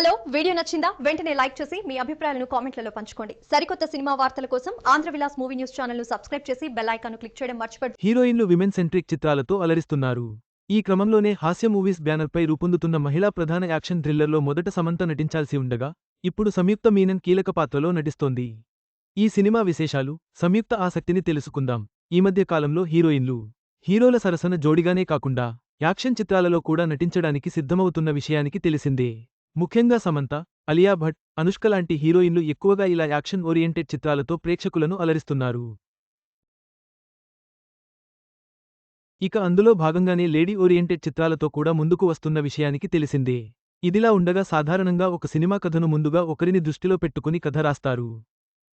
Hello video నచ్చిందా? వెంటనే like చేసి మీ అభిప్రాయాలను కామెంట్లలో పంచుకోండి. సరికొత్త సినిమా వార్తల కోసం ఆంధ్ర విలాస్ మూవీ న్యూస్ ఛానల్ను సబ్స్క్రైబ్ చేసి బెల్ ఐకాన్ క్లిక్ చేయడం మర్చిపోద్దు హీరోయిన్లు విమెన్ సెంట్రిక్ చిత్రాలతో అలరిస్తున్నారు. ఈ క్రమంలోనే హాస్య మూవీస్ బ్యానర్పై రూపొందుతున్న మహిళా ప్రధాన యాక్షన్ థ్రిల్లర్లో మొదట సమంత నటించాల్సి ఉండగా ఇప్పుడు సంయుక్త మీనన్ కీలక పాత్రలో నటిస్తోంది. ఈ సినిమా విశేషాలు సంయుక్త ఆసక్తిని తెలుసుకుందాం. ఈ మధ్య కాలంలో హీరోయిన్లు హీరోల సరసన జోడిగానే కాకుండా యాక్షన్ చిత్రాలలో కూడా నటించడానికి సిద్ధమవుతున్న విషయానికి తెలిసిందే. ముఖ్యంగా సమంత అలియా భట్ అనుష్క లాంటి హీరోయిన్లు ఎక్కువగా ఇలా యాక్షన్ ఓరియంటెడ్ చిత్రాలతో ప్రేక్షకులను అలరిస్తున్నారు. ఇక అందులో భాగంగానే లేడీ ఓరియంటెడ్ చిత్రాలతో కూడా ముందుకు వస్తున్న విషయానికి తెలిసిందే. ఇదిలా ఉండగా సాధారణంగా ఒక సినిమా కథను ముందుగా ఒకరిని దృష్టిలో పెట్టుకుని కథ రాస్తారు.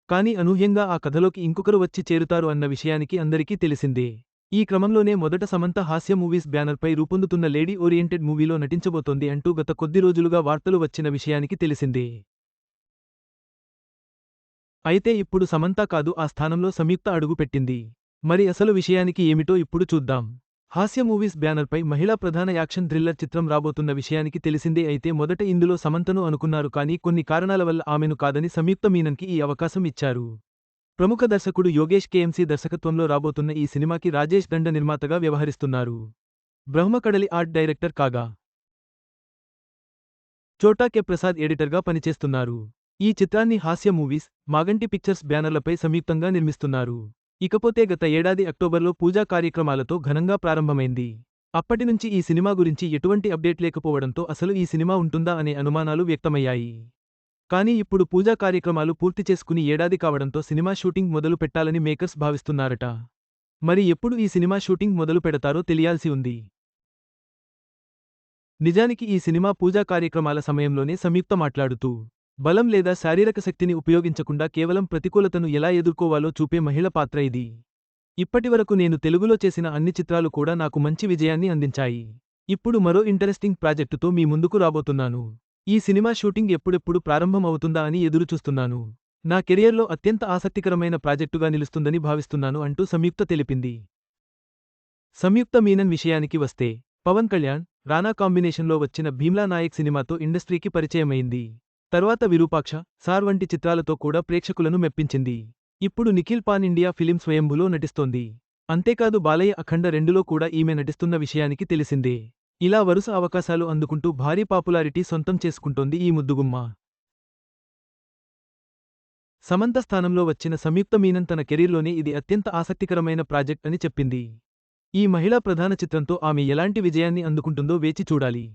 కాని అనూహ్యంగా ఆ కథలోకి ఇంకొకరు వచ్చి చేరుతారు అన్న విషయానికి అందరికీ తెలిసిందే. ఈ క్రమంలోనే మొదట సమంత హాస్య మూవీస్ బ్యానర్పై రూపొందుతున్న లేడీ ఓరియంటెడ్ మూవీలో నటించబోతోంది అంటూ గత కొద్ది రోజులుగా వార్తలు వచ్చిన విషయానికి తెలిసిందే. అయితే ఇప్పుడు సమంత కాదు ఆ స్థానంలో సంయుక్త అడుగు పెట్టింది. మరి అసలు విషయానికి ఏమిటో ఇప్పుడు చూద్దాం. హాస్య మూవీస్ బ్యానర్పై మహిళా ప్రధాన యాక్షన్ థ్రిల్లర్ చిత్రం రాబోతున్న విషయానికి తెలిసిందే అయితే మొదట ఇందులో సమంతను అనుకున్నారు కానీ కొన్ని కారణాల వల్ల ఆమెను కాదని సంయుక్త మీనన్కి ఈ అవకాశం ఇచ్చారు. ప్రముఖ దర్శకుడు యోగేష్ కేఎంసీ దర్శకత్వంలో రాబోతున్న ఈ సినిమాకి రాజేష్ దండ నిర్మాతగా వ్యవహరిస్తున్నారు. బ్రహ్మకడలి ఆర్ట్ డైరెక్టర్ కాగా చోటా కె. ప్రసాద్ ఎడిటర్గా పనిచేస్తున్నారు. ఈ చిత్రాన్ని హాస్య మూవీస్ మాగంటి పిక్చర్స్ బ్యానర్లపై సంయుక్తంగా నిర్మిస్తున్నారు. ఇకపోతే గత ఏడాది అక్టోబర్లో పూజా కార్యక్రమాలతో ఘనంగా ప్రారంభమైంది. అప్పటినుంచి ఈ సినిమా గురించి ఎటువంటి అప్డేట్ లేకపోవడంతో అసలు ఈ సినిమా ఉంటుందా అనే అనుమానాలు వ్యక్తమయ్యాయి. కానీ ఇప్పుడు పూజా కార్యక్రమాలు పూర్తి చేసుకుని ఏడాది కావడంతో సినిమా షూటింగ్ మొదలు పెట్టాలని మేకర్స్ భావిస్తున్నారట. మరి ఎప్పుడు ఈ సినిమా షూటింగ్ మొదలు పెడతారో తెలియాల్సి ఉంది. నిజానికి ఈ సినిమా పూజా కార్యక్రమాల సమయంలోనే సంయుక్త మాట్లాడుతూ బలం లేదా శారీరక శక్తిని ఉపయోగించకుండా కేవలం ప్రతికూలతను ఎలా ఎదుర్కోవాలో చూపే మహిళ పాత్ర ఇది. ఇప్పటివరకు నేను తెలుగులో చేసిన అన్ని చిత్రాలు కూడా నాకు మంచి విజయాన్ని అందించాయి. ఇప్పుడు మరో ఇంటరెస్టింగ్ ప్రాజెక్టుతో మీ ముందుకు రాబోతున్నాను. ఈ సినిమా షూటింగ్ ఎప్పుడెప్పుడు ప్రారంభం అవుతుందా అని ఎదురుచూస్తున్నాను. నా కెరియర్లో అత్యంత ఆసక్తికరమైన ప్రాజెక్టుగా నిలుస్తుందని భావిస్తున్నాను అంటూ సంయుక్త తెలిపింది. సంయుక్త మీనన్ విషయానికి వస్తే పవన్ కళ్యాణ్ రానా కాంబినేషన్లో వచ్చిన భీమ్లా నాయక్ సినిమాతో ఇండస్ట్రీకి పరిచయమైంది. తర్వాత విరూపాక్ష సార్ వంటి చిత్రాలతో కూడా ప్రేక్షకులను మెప్పించింది. ఇప్పుడు నిఖిల్ పాన్ ఇండియా ఫిలిం స్వయంభులో నటిస్తోంది. అంతేకాదు బాలయ్య అఖండ రెండులో కూడా ఈమె నటిస్తున్న విషయానికి తెలిసిందే. ఇలా వరుస అవకాశాలు అందుకుంటూ భారీ పాపులారిటీ సొంతం చేసుకుంటోంది ఈ ముద్దుగుమ్మ. సమంత స్థానంలో వచ్చిన సంయుక్త మీనన్ తన కెరీర్లోనే ఇది అత్యంత ఆసక్తికరమైన ప్రాజెక్ట్ అని చెప్పింది. ఈ మహిళా ప్రధాన చిత్రంతో ఆమె ఎలాంటి విజయాన్ని అందుకుంటుందో వేచి చూడాలి.